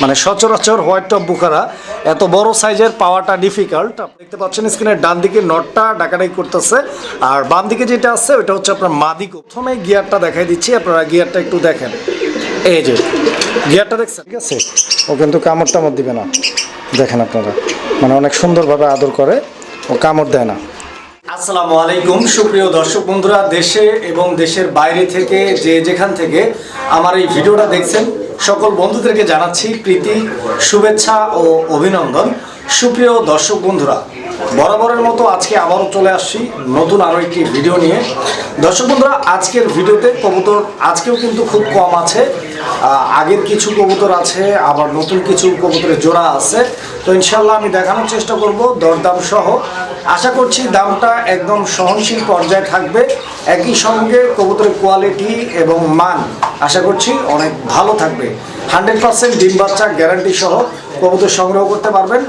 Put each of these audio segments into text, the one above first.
মানে সচরাচর white top Bukhara, এত বড় সাইজের পাওয়াটা ডিফিকাল্ট আপনি দেখতে পাচ্ছেন স্ক্রিনের ডান দিকে নটটা ডাকাডাকি করতেছে। আর বাম দিকে যেটা আছে ওটা হচ্ছে আপনার মাদি প্রথমে গিয়ারটা দেখাই দিচ্ছি, আপনারা গিয়ারটা একটু দেখেন। এই যে, গিয়ারটা দেখছেন? ঠিক আছে? ও কিন্তু কামড় টামড় দিবে না। দেখেন আপনারা। মানে অনেক সুন্দরভাবে আদর করে, ও কামড় দেয় না। আসসালামু আলাইকুম, সুপ্রিয় দর্শক বন্ধুরা, দেশে এবং দেশের বাইরে থেকে যে যেখান থেকে আমার এই ভিডিওটা দেখছেন সকল বন্ধুদেরকে জানাচ্ছি প্রীতি, শুভেচ্ছা ও অভিনন্দন। সুপ্রিয় দর্শক বন্ধুরা, বরাবরের মতো আজকে আবারও চলে আসছি নতুন আরও একটি ভিডিও নিয়ে। দর্শক বন্ধুরা, আজকের ভিডিওতে কবুতর আজকেও কিন্তু খুব কম আছে। আগের কিছু কবুতর আছে, আবার নতুন কিছু কবুতরের জোড়া আছে। তো ইনশাল্লাহ আমি দেখানোর চেষ্টা করব, দরদাম সহ। আশা করছি দামটা একদম সহনশীল পর্যায়ে থাকবে। একই সঙ্গে কবুতরের কোয়ালিটি এবং মান আশা করছি অনেক ভালো থাকবে। হান্ড্রেড পার্সেন্ট ডিম বাচ্চা গ্যারান্টি সহ কবুতর সংগ্রহ করতে পারবেন।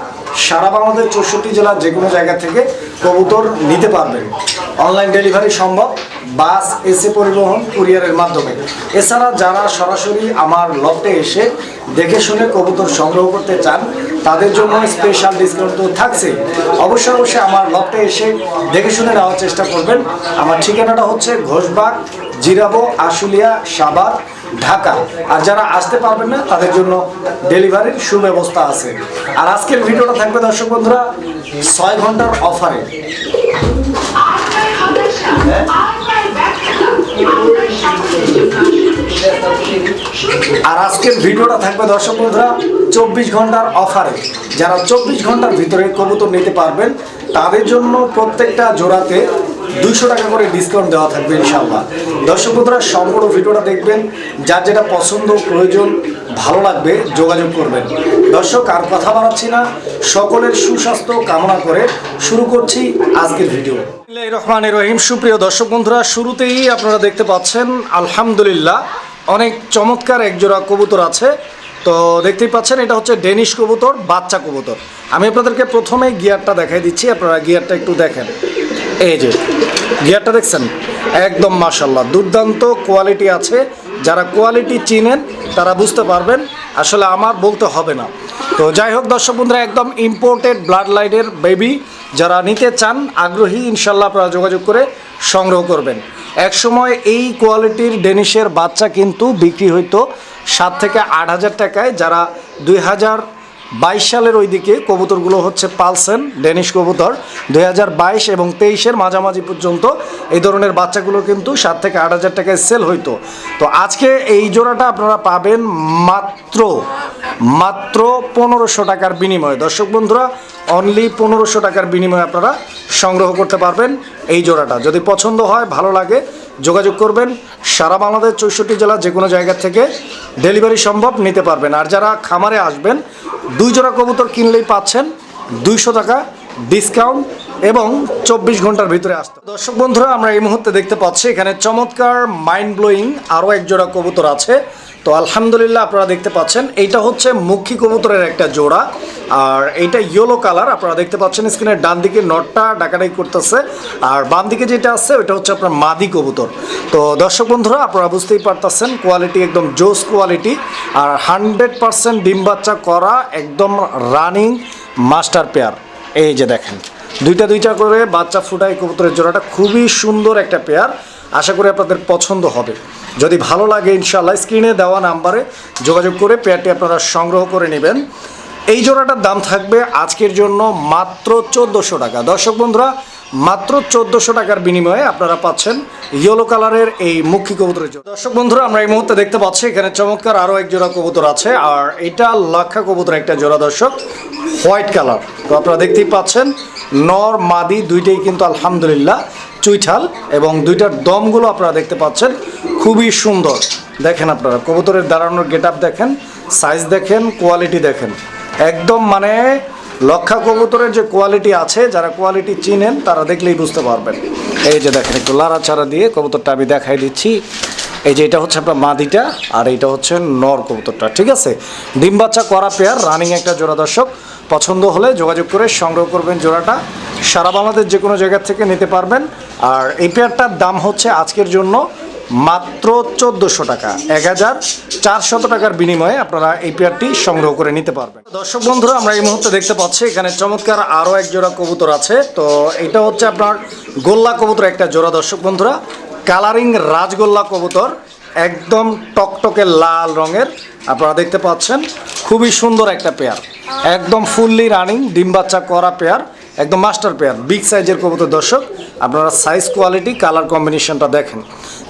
সারা বাংলাদেশ চৌষট্টি জেলার যে কোনো জায়গা থেকে কবুতর নিতে পারবেন। অনলাইন ডেলিভারি সম্ভব। বাস, এসে পরিবহন, কুরিয়ারের মাধ্যমে। এছাড়া যারা সরাসরি আমার লটে এসে দেখে শুনে কবুতর সংগ্রহ করতে চান, তাদের জন্য স্পেশাল ডিসকাউন্ট তো থাকছে। অবশ্যই অবশ্যই আমার লটে এসে দেখে শুনে নেওয়ার চেষ্টা করবেন। আমার ঠিকানাটা হচ্ছে ঘোষবাগ, জিরাবো, আশুলিয়া সাবাদ ঢাকা। আর যারা আসতে পারবেন না, তাদের জন্য ডেলিভারির সুব্যবস্থা আছে। আর আজকের ভিডিওটা থাকবে দর্শক বন্ধুরা, ছয় ঘণ্টার অফারে। আর আজকের ভিডিওটা থাকবে, দর্শক বন্ধুরা, চব্বিশ ঘণ্টার অফারে। যারা চব্বিশ ঘণ্টার ভিতরে কবুতর নিতে পারবেন, তাদের জন্য প্রত্যেকটা জোড়াতে দুইশো টাকা করে ডিসকাউন্ট দেওয়া থাকবে ইনশাল্লাহ দর্শক বন্ধুরা, সম্পূর্ণ ভিডিওটা দেখবেন। যার যেটা পছন্দ, প্রয়োজন, ভালো লাগবে, যোগাযোগ করবেন। দর্শক, আর কথা বাড়াচ্ছি না। সকলের সুস্বাস্থ্য কামনা করে শুরু করছি আজকের ভিডিও। রহমান রহিম। সুপ্রিয় দর্শক বন্ধুরা, শুরুতেই আপনারা দেখতে পাচ্ছেন, আলহামদুলিল্লাহ, অনেক চমৎকার একজোড়া কবুতর আছে। তো দেখতেই পাচ্ছেন, এটা হচ্ছে ডেনিশ কবুতর, বাচ্চা কবুতর। আমি আপনাদেরকে প্রথমে গিয়ারটা দেখাই দিচ্ছি, আপনারা গিয়ারটা একটু দেখেন। এই যে, গিয়ারটা দেখছেন? একদম মাসাল্লাহ দুর্দান্ত কোয়ালিটি আছে। যারা কোয়ালিটি চিনেন, তারা বুঝতে পারবেন, আসলে আমার বলতে হবে না। তো যাই হোক দর্শক বন্ধুরা, একদম ইম্পোর্টেড ব্লাড লাইনের বেবি যারা নিতে চান, আগ্রহী ইনশাল্লাহ আপনারা যোগাযোগ করে সংগ্রহ করবেন। একসময় এই কোয়ালিটির ডেনিশের বাচ্চা কিন্তু বিক্রি হইতো সাত থেকে আট হাজার টাকায়, যারা দুই হাজার বাইশ সালের ওই দিকে কবুতরগুলো হচ্ছে পালসেন, ডেনিশ কবুতর। দুই হাজার বাইশ এবং তেইশের মাঝামাঝি পর্যন্ত এই ধরনের বাচ্চাগুলো কিন্তু সাত থেকে আট হাজার টাকায় সেল হইতো। তো আজকে এই জোড়াটা আপনারা পাবেন মাত্র মাত্র পনেরোশো টাকার বিনিময়ে। দর্শক বন্ধুরা অনলি পনেরোশো টাকার বিনিময়ে আপনারা সংগ্রহ করতে পারবেন এই জোড়াটা। যদি পছন্দ হয়, ভালো লাগে, যোগাযোগ করবেন। সারা বাংলাদেশ চৌষট্টি জেলা যে কোনো জায়গা থেকে ডেলিভারি সম্ভব নিতে পারবেন। আর যারা খামারে আসবেন, দুই জোড়া কবুতর কিনলেই পাচ্ছেন দুইশো টাকা ডিসকাউন্ট এবং চব্বিশ ঘণ্টার ভিতরে আসতো দর্শক বন্ধুরা, আমরা এই মুহূর্তে দেখতে পাচ্ছি, এখানে চমৎকার মাইন্ড ব্লোয়িং আরও এক জোড়া কবুতর আছে। তো আলহামদুলিল্লাহ আপনারা দেখতে পাচ্ছেন, এইটা হচ্ছে মুখী কবুতরের একটা জোড়া। আর এইটা ইয়েলো কালার আপনারা দেখতে পাচ্ছেন স্ক্রিনের ডান দিকে নটটা ডাকাডাকি করতেছে। আর বাম দিকে যেটা আছে, ওইটা হচ্ছে আপনার মাদি কবুতর। তো দর্শক বন্ধুরা, আপনারা বুঝতেই পারতেছেন কোয়ালিটি একদম জোস কোয়ালিটি আর হান্ড্রেড পারসেন্ট ডিম বাচ্চা করা, একদম রানিং মাস্টার পেয়ার এই যে দেখেন, দুইটা দুইটা করে বাচ্চা ফুটাই কবুতরের জোড়াটা খুবই সুন্দর একটা পেয়ার আশা করি আপনাদের পছন্দ হবে। যদি ভালো লাগে ইনশাল্লাহ স্ক্রিনে দেওয়া নাম্বারে যোগাযোগ করে পেয়ারটি আপনারা সংগ্রহ করে নেবেন। এই জোড়াটার দাম থাকবে আজকের জন্য মাত্র চোদ্দোশো টাকা। দর্শক বন্ধুরা, মাত্র চোদ্দোশো টাকার বিনিময়ে আপনারা পাচ্ছেন ইয়েলো কালারের এই মুখী কবুতরের জোড়া। দর্শক বন্ধুরা, আমরা এই মুহূর্তে দেখতে পাচ্ছি, এখানে চমৎকার আরও এক জোড়া কবুতর আছে, আর এটা লাক্ষা কবুতর একটা জোড়া দর্শক। White colour. তো আপনারা দেখতেই পাচ্ছেন, নর, মাদি দুইটাই কিন্তু আলহামদুলিল্লাহ চুইঠাল এবং দুইটার দমগুলো আপনারা দেখতে পাচ্ছেন, খুবই সুন্দর। দেখেন আপনারা, কবুতরের দাঁড়ানোর গেট দেখেন, সাইজ দেখেন, কোয়ালিটি দেখেন। একদম মানে লক্ষা কবুতরের যে কোয়ালিটি আছে, যারা কোয়ালিটি চিনেন, তারা দেখলেই বুঝতে পারবেন। এই যে দেখেন, একটু লাড়াচাড়া দিয়ে কবুতরটা আমি দেখাই দিচ্ছি। এই যে এটা হচ্ছে আপনার মাদিটা, আর এটা হচ্ছে নর কবুতরটা, ঠিক আছে? ডিম বাচ্চা করা পেয়ার রানিং একটা জোড়া দর্শক। পছন্দ হলে যোগাযোগ করে সংগ্রহ করবেন জোড়াটা। সারা বাংলাদেশ যে কোনো জায়গা থেকে নিতে পারবেন। আর এই পেয়ারটার দাম হচ্ছে আজকের জন্য মাত্র চোদ্দোশো টাকা। এক হাজার চারশত টাকার বিনিময়ে আপনারা এই পেয়ারটি সংগ্রহ করে নিতে পারবেন। দর্শক বন্ধুরা, আমরা এই মুহূর্তে দেখতে পাচ্ছি, এখানে চমৎকার আরও এক জোড়া কবুতর আছে। তো এটা হচ্ছে আপনার গোল্লা কবুতর একটা জোড়া। দর্শক বন্ধুরা, কালারিং রাজগোল্লা কবুতর, একদম টকটকে লাল রঙের। আপনারা দেখতে পাচ্ছেন, খুবই সুন্দর একটা পেয়ার একদম ফুললি রানিং ডিম বাচ্চা করা পেয়ার একদম মাস্টার পেয়ার বিগ সাইজের কবুতর দর্শক, আপনারা সাইজ কোয়ালিটি কালার কম্বিনেশনটা দেখেন।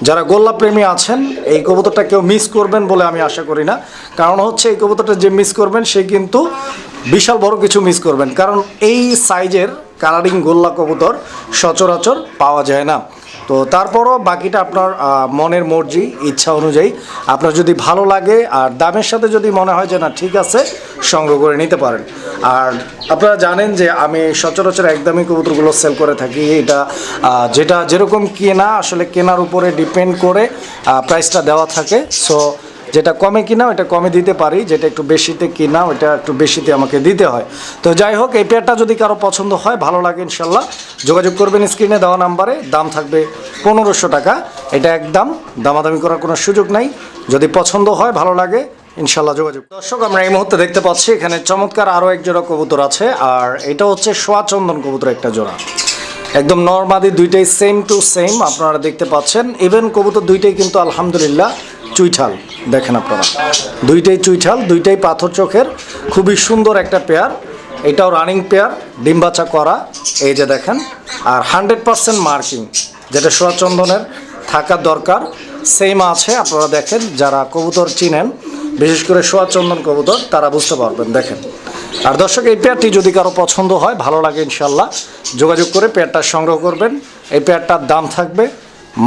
যারা গোল্লা প্রেমী আছেন, এই কবুতরটা কেউ মিস করবেন বলে আমি আশা করি না। কারণ হচ্ছে এই কবুতরটা যে মিস করবেন, সে কিন্তু বিশাল বড় কিছু মিস করবেন। কারণ এই সাইজের কালারিং গোল্লা কবুতর সচরাচর পাওয়া যায় না। তো তারপরও বাকিটা আপনার মনের মর্জি, ইচ্ছা অনুযায়ী। আপনার যদি ভালো লাগে আর দামের সাথে যদি মনে হয় যে না, ঠিক আছে সংগ্রহ করে নিতে পারেন। আর আপনারা জানেন যে আমি সচরাচর একদমই কবুতরগুলো সেল করে থাকি। এটা যেটা যেরকম কেনা, আসলে কেনার উপরে ডিপেন্ড করে প্রাইসটা দেওয়া থাকে। সো যেটা কমে কিনা ওটা কমে দিতে পারি, যেটা একটু বেশিতে কিনা ওটা একটু বেশিতে আমাকে দিতে হয়। তো যাই হোক, এই পেয়ারটা যদি কারও পছন্দ হয়, ভালো লাগে ইনশাল্লাহ, যোগাযোগ করবেন স্ক্রিনে দেওয়া নাম্বারে, দাম থাকবে পনেরোশো টাকা। এটা একদম দামাদামি করার কোনো সুযোগ নাই। যদি পছন্দ হয়, ভালো লাগে, ইনশাল্লাহ যোগাযোগ। দর্শক, আমরা এই মুহূর্তে দেখতে পাচ্ছি, এখানে চমৎকার আরও এক জোড়া কবুতর আছে, আর এটা হচ্ছে সোয়া চন্দন কবুতর একটা জোড়া। একদম নর্মাদি, দুইটাই সেম টু সেম আপনারা দেখতে পাচ্ছেন। ইভেন কবুতর দুইটাই কিন্তু আলহামদুলিল্লাহ চুইঠাল, দেখেন আপনারা। দুইটাই চুইঠাল, দুইটাই পাথর চোখের। খুবই সুন্দর একটা পেয়ার। এটাও রানিং পেয়ার, ডিম করা, এই যে দেখেন। আর হান্ড্রেড পার্সেন্ট মার্কিং, যেটা সোয়াচন্দনের থাকার দরকার। সেম আছে, আপনারা দেখেন, যারা কবুতর চিনেন, বিশেষ করে সোয়াচন্দন কবুতর, তারা বুঝতে পারবেন, দেখেন। আর দর্শক, এই পেয়ারটি যদি কারও পছন্দ হয়, ভালো লাগে ইনশাল্লাহ যোগাযোগ করে পেয়ারটা সংগ্রহ করবেন। এই পেয়ারটার দাম থাকবে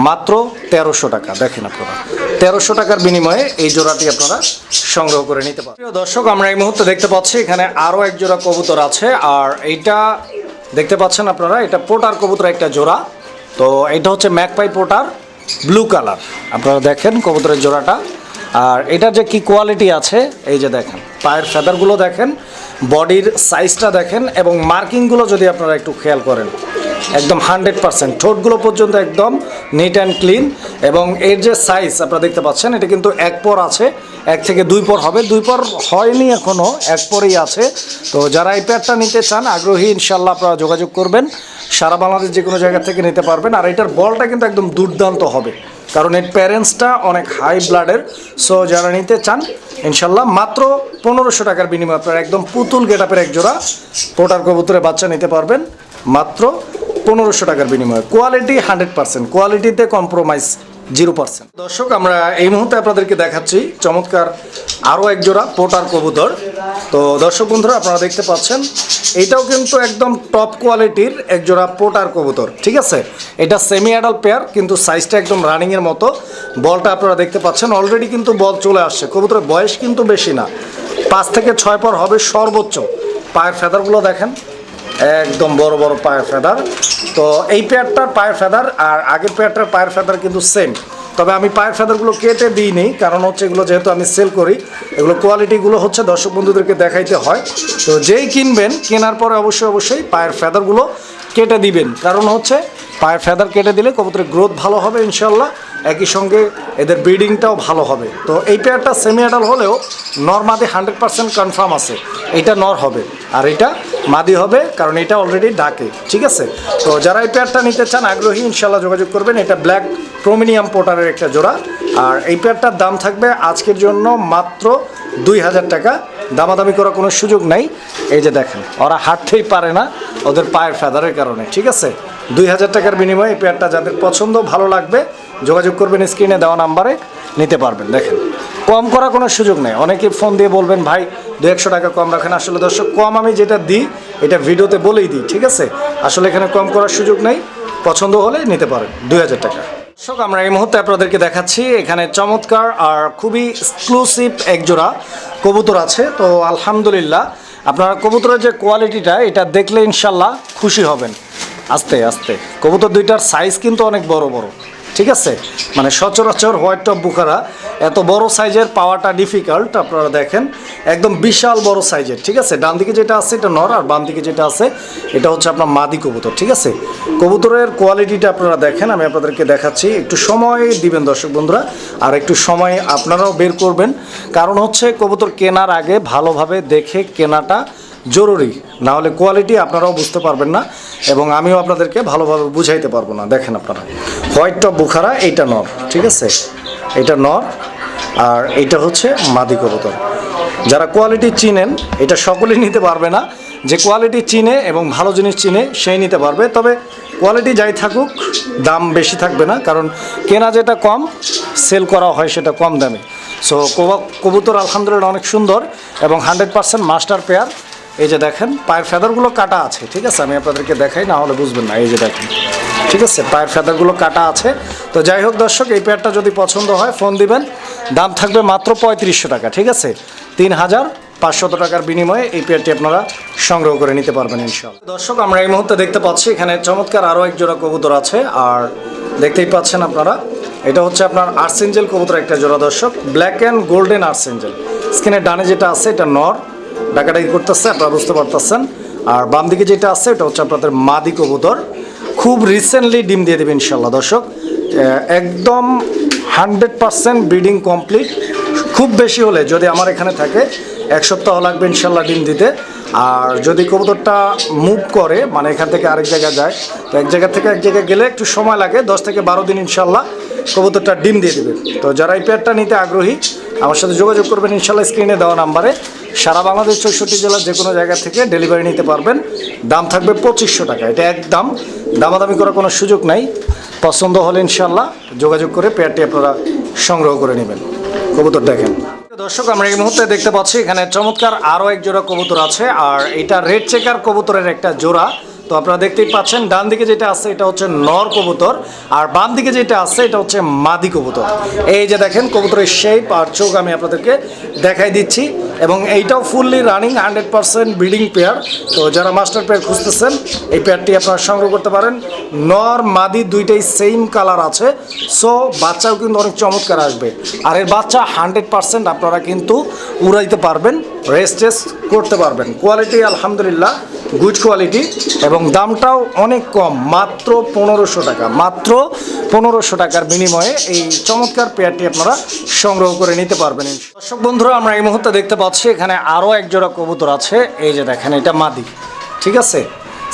মাত্র তেরোশো টাকা। দেখেন আপনারা, তেরোশো টাকার বিনিময়ে এই জোড়াটি আপনারা সংগ্রহ করে নিতে পারেন প্রিয় দর্শক, আমরা এই মুহূর্তে দেখতে পাচ্ছি, এখানে আরও এক জোড়া কবুতর আছে, আর এইটা দেখতে পাচ্ছেন আপনারা, এটা পোটার কবুতর একটা জোড়া। তো এটা হচ্ছে ম্যাকপাই পোটার, ব্লু কালার। আপনারা দেখেন কবুতরের জোড়াটা। আর এটার যে কি কোয়ালিটি আছে, এই যে দেখেন, পায়ের ফেদারগুলো দেখেন, বডির সাইজটা দেখেন, এবং মার্কিংগুলো যদি আপনারা একটু খেয়াল করেন। একদম হান্ড্রেড পার্সেন্ট। ঠোঁটগুলো পর্যন্ত একদম নিট অ্যান্ড ক্লিন এবং এর যে সাইজ আপনারা দেখতে পাচ্ছেন, এটা কিন্তু এক পর আছে। এক থেকে দুই পর হবে। দুই পর হয়নি এখনও এক পরেই আছে। তো যারা এই প্যাডটা নিতে চান, আগ্রহী, ইনশাল্লাহ আপনারা যোগাযোগ করবেন। সারা বাংলাদেশ যে কোনো জায়গা থেকে নিতে পারবেন। আর এটার বলটা কিন্তু একদম দুর্দান্ত হবে। কারণ এর প্যারেন্টসটা অনেক হাই ব্লাডের সো যারা নিতে চান, ইনশাল্লাহ মাত্র পনেরোশো টাকার বিনিময়ে আপনারা একদম পুতুল গেটাপের এক জোড়া পোটার কবুতরের বাচ্চা নিতে পারবেন। মাত্র পনেরোশো টাকার বিনিময়ে। কোয়ালিটি হান্ড্রেড পার্সেন্ট কোয়ালিটিতে কম্প্রোমাইজ জিরো পার্সেন্ট দর্শক, আমরা এই মুহূর্তে আপনাদেরকে দেখাচ্ছি চমৎকার আরও এক জোড়া পোটার কবুতর। তো দর্শক বন্ধুরা, আপনারা দেখতে পাচ্ছেন, এটাও কিন্তু একদম টপ কোয়ালিটির এক জোড়া পোটার কবুতর, ঠিক আছে? এটা সেমি অ্যাডাল পেয়ার কিন্তু সাইজটা একদম রানিংয়ের মতো। বলটা আপনারা দেখতে পাচ্ছেন অলরেডি কিন্তু বল চলে আসছে। কবুতরের বয়স কিন্তু বেশি না। পাঁচ থেকে ছয় পর হবে সর্বোচ্চ। পায়ের ফেদারগুলো দেখেন একদম বড় বড় পায়ের ফেদার। তো এই পেয়ারটার পায়ের ফেদার আর আগের পেয়ারটার পায়ের ফেদার কিন্তু সেম তবে আমি পায়ের ফেদারগুলো কেটে দিইনি, কারণ হচ্ছে এগুলো যেহেতু আমি সেল করি, এগুলো কোয়ালিটিগুলো হচ্ছে দর্শক বন্ধুদেরকে দেখাইতে হয়। তো যেই কিনবেন, কেনার পরে অবশ্যই অবশ্যই পায়ের ফেদারগুলো কেটে দিবেন। কারণ হচ্ছে পায়ের ফেদার কেটে দিলে কবুতরের গ্রোথ ভালো হবে ইনশাল্লাহ একই সঙ্গে এদের ব্রিডিংটাও ভালো হবে। তো এই পেয়ারটা সেমি অ্যাডাল হলেও নর্মাদি হান্ড্রেড পার্সেন্ট কনফার্ম আছে, এটা নর হবে। আর এটা মাদি হবে, কারণ এটা অলরেডি ডাকে, ঠিক আছে? তো যারা এই পেয়ারটা নিতে চান, আগ্রহী ইনশাল্লাহ যোগাযোগ করবেন। এটা ব্ল্যাক প্রোমিনিয়াম পোটারের একটা জোড়া। আর এই পেয়ারটার দাম থাকবে আজকের জন্য মাত্র দুই হাজার টাকা। দামাদামি করার কোনো সুযোগ নাই। এই যে দেখেন, ওরা হাঁটতেই পারে না ওদের পায়ের ফেদারের কারণে, ঠিক আছে? দুই হাজার টাকার বিনিময়ে এই পেয়ারটা যাদের পছন্দ, ভালো লাগবে, যোগাযোগ করবেন স্ক্রিনে দেওয়া নাম্বারে, নিতে পারবেন। দেখেন কম করার কোনো সুযোগ নেই। অনেকে ফোন দিয়ে বলবেন, ভাই দু একশো টাকা কম রাখেন। আসলে দর্শক, কম আমি যেটা দিই, এটা ভিডিওতে বলেই দিই, ঠিক আছে? আসলে এখানে কম করার সুযোগ নেই, পছন্দ হলে নিতে পারেন দুই হাজার টাকা। দর্শক, আমরা এই মুহূর্তে আপনাদেরকে দেখাচ্ছি, এখানে চমৎকার আর খুবই এক্সক্লুসিভ একজোড়া কবুতর আছে। তো আলহামদুলিল্লাহ, আপনারা কবুতরের যে কোয়ালিটিটা এটা দেখলে ইনশাল্লাহ খুশি হবেন। আস্তে আস্তে। কবুতর দুইটার সাইজ কিন্তু অনেক বড় বড়। ঠিক আছে? মানে সচরাচর হোয়াইট টপ বুকারা এত বড় সাইজের পাওয়াটা ডিফিকাল্ট আপনারা দেখেন, একদম বিশাল বড় সাইজের, ঠিক আছে? ডান দিকে যেটা আছে এটা নর, আর বাম দিকে যেটা আছে এটা হচ্ছে আপনার মাদি কবুতর, ঠিক আছে? কবুতরের কোয়ালিটিটা আপনারা দেখেন, আমি আপনাদেরকে দেখাচ্ছি। একটু সময় দিবেন দর্শক বন্ধুরা, আর একটু সময় আপনারাও বের করবেন। কারণ হচ্ছে কবুতর কেনার আগে ভালোভাবে দেখে কেনাটা জরুরি না হলে কোয়ালিটি আপনারাও বুঝতে পারবেন না। এবং আমিও আপনাদেরকে ভালোভাবে বুঝাইতে পারব না। দেখেন আপনারা। হোয়াইট টপ বুখারা, এইটা নর, ঠিক আছে? এটা নর, আর এইটা হচ্ছে মাদি কবুতর। যারা কোয়ালিটি চিনেন, এটা সকলেই নিতে পারবে না। যে কোয়ালিটি চিনে এবং ভালো জিনিস চিনে, সেই নিতে পারবে। তবে কোয়ালিটি যাই থাকুক, দাম বেশি থাকবে না, কারণ কেনা যেটা কম সেল করা হয় সেটা কম দামে। সো কবুতর আলহামদুলিল্লাহ অনেক সুন্দর এবং হান্ড্রেড পার্সেন্ট মাস্টার পেয়ার এই যে দেখেন, পায়ের ফেদারগুলো কাটা আছে, ঠিক আছে? আমি আপনাদেরকে দেখাই, না হলে বুঝবেন না, এই যে দেখেন, ঠিক আছে? পায়ের ফেদারগুলো কাটা আছে। তো যাই হোক দর্শক, এই পেয়ারটা যদি পছন্দ হয়, ফোন দিবেন। দাম থাকবে মাত্র পঁয়ত্রিশশো টাকা, ঠিক আছে? তিন হাজার পাঁচশত টাকার বিনিময়ে এই পেয়ারটি আপনারা সংগ্রহ করে নিতে পারবেন ইনশাল্লাহ দর্শক, আমরা এই মুহূর্তে দেখতে পাচ্ছি, এখানে চমৎকার আরও এক জোড়া কবুতর আছে, আর দেখতেই পাচ্ছেন আপনারা, এটা হচ্ছে আপনার আর্সেঞ্জেল কবুতর একটা জোড়া দর্শক, ব্ল্যাক অ্যান্ড গোল্ডেন আর্সেঞ্জেল। স্কিনের ডানে যেটা আছে, এটা নর ডাকাডাকি করতেছে, আপনারা বুঝতে পারতেছেন। আর বাম দিকে যেটা আছে, ওটা হচ্ছে আপনাদের মাদি কবুতর। খুব রিসেন্টলি ডিম দিয়ে দেবে ইনশাল্লাহ দর্শক। একদম হান্ড্রেড পারসেন্ট ব্রিডিং কমপ্লিট খুব বেশি হলে যদি আমার এখানে থাকে, এক সপ্তাহ লাগবে ইনশাল্লাহ ডিম দিতে। আর যদি কবুতরটা মুভ করে মানে এখান থেকে আরেক জায়গায় যায়, তো এক জায়গা থেকে এক জায়গায় গেলে একটু সময় লাগে, দশ থেকে বারো দিন ইনশাল্লাহ কবুতরটা ডিম দিয়ে দেবে। তো যারা এই পেয়ারটা নিতে আগ্রহী, আমার সাথে যোগাযোগ করবেন, ইনশাল্লাহ স্ক্রিনে দেওয়া নাম্বারে। সারা বাংলাদেশ চৌষট্টি জেলার যে কোনো জায়গা থেকে ডেলিভারি নিতে পারবেন। দাম থাকবে পঁচিশশো টাকা। এটা একদম দামাদামি করার কোনো সুযোগ নাই। পছন্দ হলে ইনশাল্লাহ যোগাযোগ করে পেয়ারটি আপনারা সংগ্রহ করে নেবেন। কবুতর দেখেন। দর্শক, আমরা এই মুহূর্তে দেখতে পাচ্ছি এখানে চমৎকার আরও এক জোড়া কবুতর আছে, আর এটা রেড চেকার কবুতরের একটা জোড়া। তো আপনারা দেখতেই পাচ্ছেন, ডান দিকে যেটা আছে এটা হচ্ছে নর কবুতর, আর বাম দিকে যেটা আছে এটা হচ্ছে মাদি কবুতর। এই যে দেখেন, কবুতরের শেপ আর চোখ আমি আপনাদেরকে দেখাই দিচ্ছি, এবং এইটাও fully running hundred percent breeding pair তো যারা মাস্টার পেয়ার খুঁজতেছেন, এই পেয়ারটি আপনারা সংগ্রহ করতে পারেন। নর, মাদি দুইটাই সেম কালার আছে সো বাচ্চাও কিন্তু অনেক চমৎকার আসবে। আর এর বাচ্চা হান্ড্রেড পার্সেন্ট আপনারা কিন্তু উড়াইতে পারবেন রেস্ট করতে পারবেন। কোয়ালিটি আলহামদুলিল্লাহ। গুড কোয়ালিটি এবং দামটাও অনেক কম, মাত্র পনেরোশো টাকা, মাত্র পনেরোশো টাকার বিনিময়ে এই চমৎকার পেয়ারটি আপনারা সংগ্রহ করে নিতে পারবেন দর্শক বন্ধুরা, আমরা এই মুহূর্তে দেখতে পাচ্ছি, এখানে আরও এক জোড়া কবুতর আছে, এই যে দেখেন, এটা মাদি, ঠিক আছে?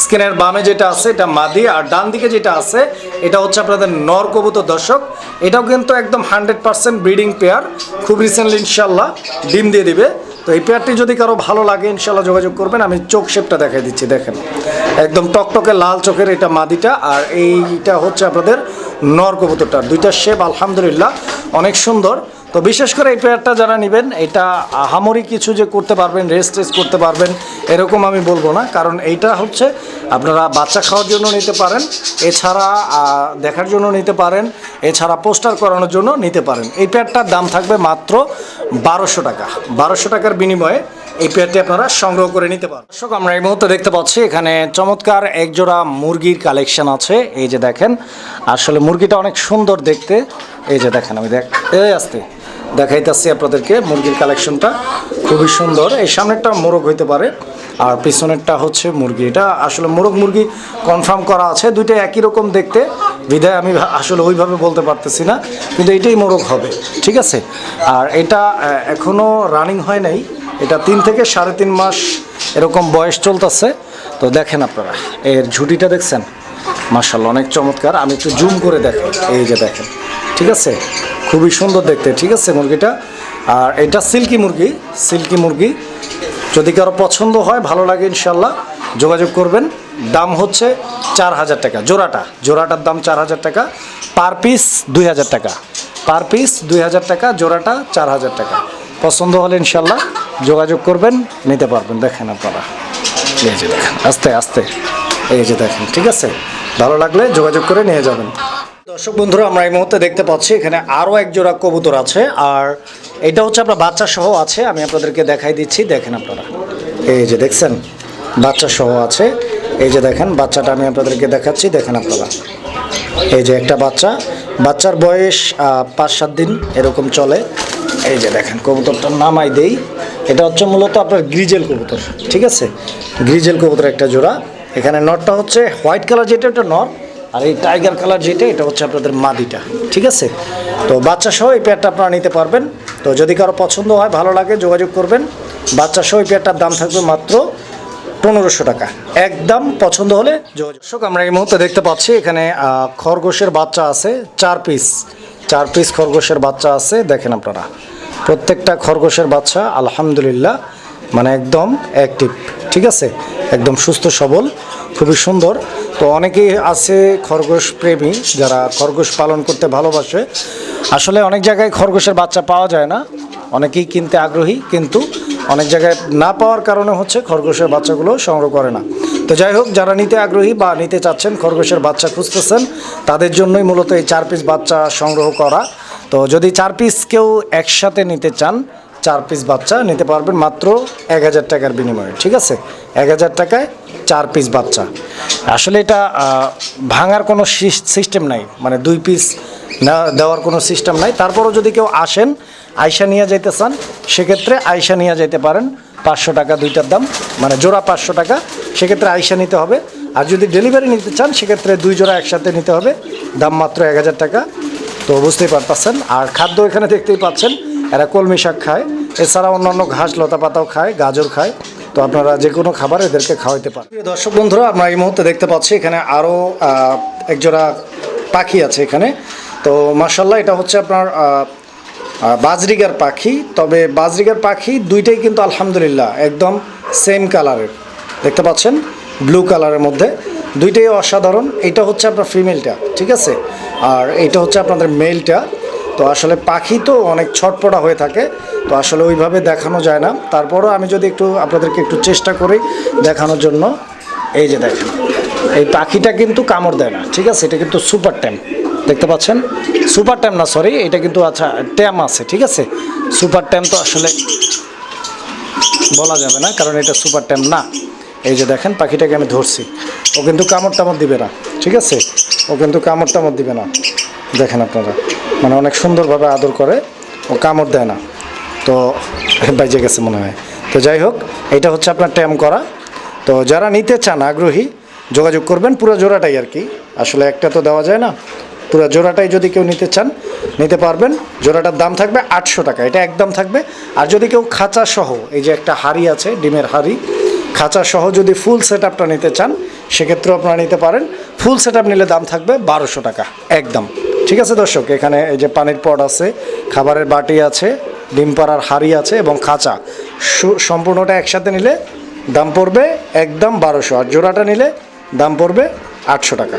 স্ক্রিনের বামে যেটা আছে, এটা মাদি, আর ডান দিকে যেটা আছে, এটা হচ্ছে আপনাদের নর কবুতর দর্শক। এটাও কিন্তু একদম হান্ড্রেড পার্সেন্ট ব্রিডিং পেয়ার, খুব রিসেন্টলি ইনশাল্লাহ ডিম দিয়ে দিবে। তো এই পেয়ারটি যদি কারও ভালো লাগে ইনশাল্লাহ যোগাযোগ করবেন। আমি চোখ শেপটা দেখাই দিচ্ছি, দেখেন। একদম টকটকে লাল চোখের এটা মাদিটা, আর এইটা হচ্ছে আপনাদের নর কবুতরটা দুইটা শেপ, আলহামদুলিল্লাহ, অনেক সুন্দর। তো বিশেষ করে এই পেয়ারটা যারা নেবেন, এটা আহামরি কিছু যে করতে পারবেন রেস্ট টেস্ট করতে পারবেন, এরকম আমি বলব না। কারণ এইটা হচ্ছে আপনারা বাচ্চা খাওয়ার জন্য নিতে পারেন, এছাড়া দেখার জন্য নিতে পারেন, এছাড়া পোস্টার করানোর জন্য নিতে পারেন। এই পেয়ারটার দাম থাকবে মাত্র বারোশো টাকা। বারোশো টাকার বিনিময়ে এই পেয়ারটি আপনারা সংগ্রহ করে নিতে পারেন দর্শক, আমরা এই মুহূর্তে দেখতে পাচ্ছি, এখানে চমৎকার একজোড়া মুরগির কালেকশন আছে। এই যে দেখেন, আসলে মুরগিটা অনেক সুন্দর দেখতে। এই যে দেখেন, আমি দেখ এই আসতে। দেখাইতেছি আপনাদেরকে মুরগির কালেকশনটা খুবই সুন্দর। এই সামনেরটা মোরগ হইতে পারে আর পিছনেরটা হচ্ছে মুরগি। এটা আসলে মোরগ মুরগি কনফার্ম করা আছে দুইটা একই রকম দেখতে। বিধায় আমি আসলে ওইভাবে বলতে পারতেছি না কিন্তু এটাই মোরগ হবে ঠিক আছে? আর এটা আহ, এখনও রানিং হয় নাই এটা তিন থেকে সাড়ে তিন মাস এরকম বয়স চলতেছে। তো দেখেন আপনারা এর ঝুটিটা দেখছেন? মার্শাল্লাহ অনেক চমৎকার। আমি একটু জুম করে দেখেন এই যে দেখেন ঠিক আছে? খুবই সুন্দর দেখতে, ঠিক আছে মুরগিটা? আর এটা সিল্কি মুরগি সিল্কি মুরগি। যদি কারও পছন্দ হয়, ভালো লাগে ইনশাল্লাহ, যোগাযোগ করবেন। দাম হচ্ছে চার হাজার টাকা, জোড়াটা। জোড়াটার দাম চার হাজার টাকা, পার পিস দুই হাজার টাকা। পার পিস দুই হাজার টাকা, জোড়াটা চার হাজার টাকা। পছন্দ হলে ইনশাল্লাহ যোগাযোগ করবেন, নিতে পারবেন। দেখেন আপনারা। এই যে দেখেন, আস্তে আস্তে। এই যে দেখেন, ঠিক আছে? ভালো লাগলে যোগাযোগ করে নিয়ে যাবেন। দর্শক বন্ধুরা, আমরা এই মুহূর্তে দেখতে পাচ্ছি এখানে আরও এক জোড়া কবুতর আছে, আর এটা হচ্ছে আপনার বাচ্চা সহ আছে, আমি আপনাদেরকে দেখাই দিচ্ছি, দেখেন আপনারা। এই যে দেখছেন বাচ্চা সহ আছে। এই যে দেখেন, বাচ্চাটা আমি আপনাদেরকে দেখাচ্ছি, দেখেন আপনারা। এই যে একটা বাচ্চা, বাচ্চার বয়স পাঁচ সাত দিন, এরকম চলে। এই যে দেখেন, কবুতরটার নামাই দেই। এটা হচ্ছে মূলত আপনার গ্রিজেল কবুতর, ঠিক আছে? গ্রিজেল কবুতর একটা জোড়া। এখানে নটটা হচ্ছে হোয়াইট কালার যেটা ওটা নর আর এই টাইগার কালার যেটা, এটা হচ্ছে আপনাদের মাদিটা, ঠিক আছে? তো বাচ্চা সহ এই পেয়ারটা আপনারা নিতে পারবেন। তো যদি কারও পছন্দ হয়, ভালো লাগে, যোগাযোগ করবেন। বাচ্চা সহ এই পেয়ারটার দাম থাকবে মাত্র পনেরোশো টাকা। একদম পছন্দ হলে যোগাযোগ আমরা এই মুহূর্তে দেখতে পাচ্ছি, এখানে খরগোশের বাচ্চা আছে, চার পিস চার পিস খরগোশের বাচ্চা আছে, দেখেন আপনারা। প্রত্যেকটা খরগোশের বাচ্চা, আলহামদুলিল্লাহ মানে একদম অ্যাক্টিভ ঠিক আছে? একদম সুস্থ, সবল, খুবই সুন্দর। তো অনেকেই আছে খরগোশ প্রেমী যারা খরগোশ পালন করতে ভালোবাসে। আসলে অনেক জায়গায় খরগোশের বাচ্চা পাওয়া যায় না। অনেকেই কিনতে আগ্রহী, কিন্তু অনেক জায়গায় না পাওয়ার কারণে হচ্ছে খরগোশের বাচ্চাগুলো সংগ্রহ করে না। তো যাই হোক, যারা নিতে আগ্রহী বা নিতে চাচ্ছেন, খরগোশের বাচ্চা খুঁজতেছেন, তাদের জন্যই মূলত এই চার পিস বাচ্চা সংগ্রহ করা। তো যদি চার পিস কেউ একসাথে নিতে চান চার পিস বাচ্চা নিতে পারবেন মাত্র এক হাজার টাকার বিনিময়ে, ঠিক আছে? এক হাজার টাকায় চার পিস বাচ্চা। আসলে এটা ভাঙার কোনো সিস্টেম নাই মানে দুই পিস না, দেওয়ার কোনো সিস্টেম নাই। তারপরও যদি কেউ আসেন আয়সা নিয়ে যেতে চান, সেক্ষেত্রে আয়সা নিয়ে যেতে পারেন পাঁচশো টাকা দুইটার দাম মানে জোড়া পাঁচশো টাকা। সেক্ষেত্রে আয়সা নিতে হবে। আর যদি ডেলিভারি নিতে চান, সেক্ষেত্রে দুই জোড়া একসাথে নিতে হবে। দাম মাত্র এক হাজার টাকা। তো বুঝতেই পারতেছেন। আর খাদ্য এখানে দেখতেই পাচ্ছেন এরা কলমি শাক খায়। এছাড়া অন্যান্য ঘাস লতা পাতাও খায়, গাজর খায়। তো আপনারা যে কোনো খাবার এদেরকে খাওয়াইতে পারেন। দর্শক বন্ধুরা, আমরা এই মুহূর্তে দেখতে পাচ্ছি এখানে আরও একজোড়া পাখি আছে এখানে। তো মার্শাল্লাহ এটা হচ্ছে আপনার বাজরিগার পাখি। তবে বাজরিগার পাখি দুইটাই কিন্তু আলহামদুলিল্লাহ একদম সেম কালারের দেখতে পাচ্ছেন? ব্লু কালারের মধ্যে। দুইটাই অসাধারণ। এটা হচ্ছে আপনার ফিমেলটা ঠিক আছে? আর এটা হচ্ছে আপনাদের মেলটা তো আসলে পাখি তো অনেক ছটপটা হয়ে থাকে, তো আসলে ওইভাবে দেখানো যায় না। তারপরও আমি যদি একটু আপনাদেরকে একটু চেষ্টা করি দেখানোর জন্য। এই যে দেখেন, এই পাখিটা কিন্তু কামড় দেয় না, ঠিক আছে? এটা কিন্তু সুপার ট্যাম, দেখতে পাচ্ছেন? সুপার ট্যাম না, সরি, এটা কিন্তু আচ্ছা ট্যাম আছে, ঠিক আছে? সুপার ট্যাম তো আসলে বলা যাবে না, কারণ এটা সুপার ট্যাম না। এই যে দেখেন, পাখিটাকে আমি ধরছি। ও কিন্তু কামড় টামড় দিবে না, ঠিক আছে? ও কিন্তু কামড় টামড় দিবে না। দেখেন আপনারা। মানে অনেক সুন্দরভাবে আদর করে, ও কামড় দেয় না। তো বাইজে গেছে মনে হয়। তো যাই হোক, এটা হচ্ছে আপনার ট্যাম করা। তো যারা নিতে চান, আগ্রহী, যোগাযোগ করবেন, পুরো জোড়াটাই আর কি। আসলে একটা তো দেওয়া যায় না। পুরো জোড়াটাই যদি কেউ নিতে চান, নিতে পারবেন। জোড়াটার দাম থাকবে আটশো টাকা। এটা একদম থাকবে। আর যদি কেউ খাঁচা সহ, এই যে একটা হাড়ি আছে, ডিমের হাড়ি, খাঁচা সহ যদি ফুল সেট আপটা নিতে চান, সেক্ষেত্রেও আপনারা নিতে পারেন। ফুল সেট আপ নিলে দাম থাকবে বারোশো টাকা, একদম। ঠিক আছে দর্শক, এখানে এই যে পানির পট আছে, খাবারের বাটি আছে, ডিম পাড়ার হাড়ি আছে এবং খাঁচা। সম্পূর্ণটা একসাথে নিলে দাম পড়বে একদম বারোশো, আর জোড়াটা নিলে দাম পড়বে আটশো টাকা।